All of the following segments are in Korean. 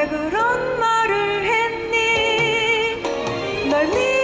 왜 그런 말을 했니? 널미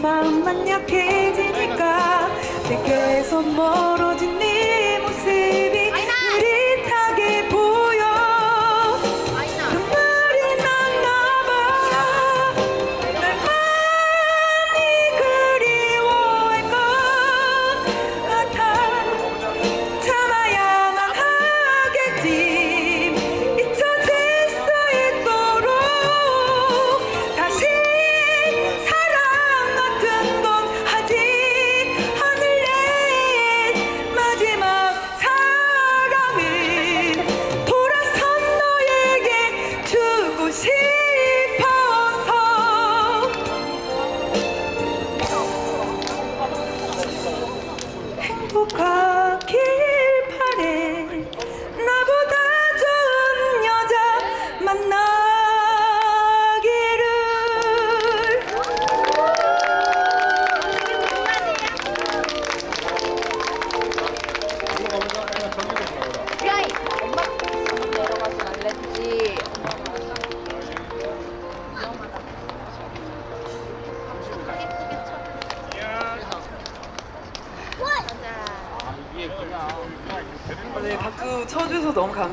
마음만 약해지니까. 내게서 멀어진 네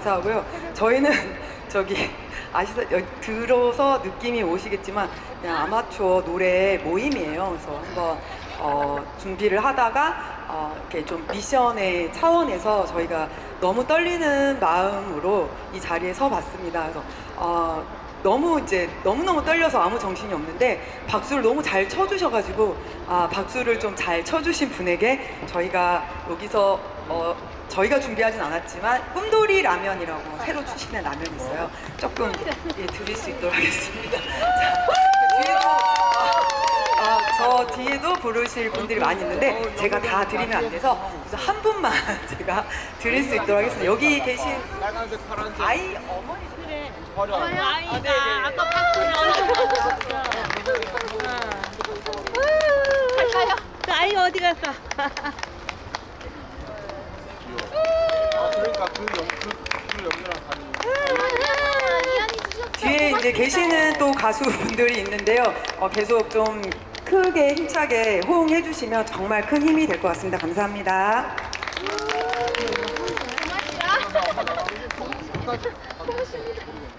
감사하고요. 저희는 저기 아시다 들어서 느낌이 오시겠지만 그냥 아마추어 노래 모임이에요. 그래서 한번 어, 준비를 하다가 어, 이렇게 좀 미션의 차원에서 저희가 너무 떨리는 마음으로 이 자리에 서 봤습니다. 그래서 어, 너무 이제 너무너무 떨려서 아무 정신이 없는데 박수를 너무 잘 쳐주셔가지고 아 박수를 좀 잘 쳐주신 분에게 저희가 여기서 어 저희가 준비하진 않았지만 꿈돌이 라면이라고 새로 출시된 라면이 있어요. 조금 예, 드릴 수 있도록 하겠습니다. 자, 저 뒤에도 부르실 분들이 많이 있는데 제가 다 드리면 안 돼서 그래서 한 분만 제가 드릴 수 있도록 하겠습니다. 여기 계신 빨간색, 파란색. 아이 어머니? 아이가 아, 네 네. 아까 박수를 엄청 받았어. 갈까요? 그 아이 어디 갔어? 아, 그러니까 그 연, 그, 그. 뒤에 이제 계시는 또 가수분들이 있는데요. 어, 계속 좀 크게 힘차게 호응해 주시면 정말 큰 힘이 될 것 같습니다. 감사합니다.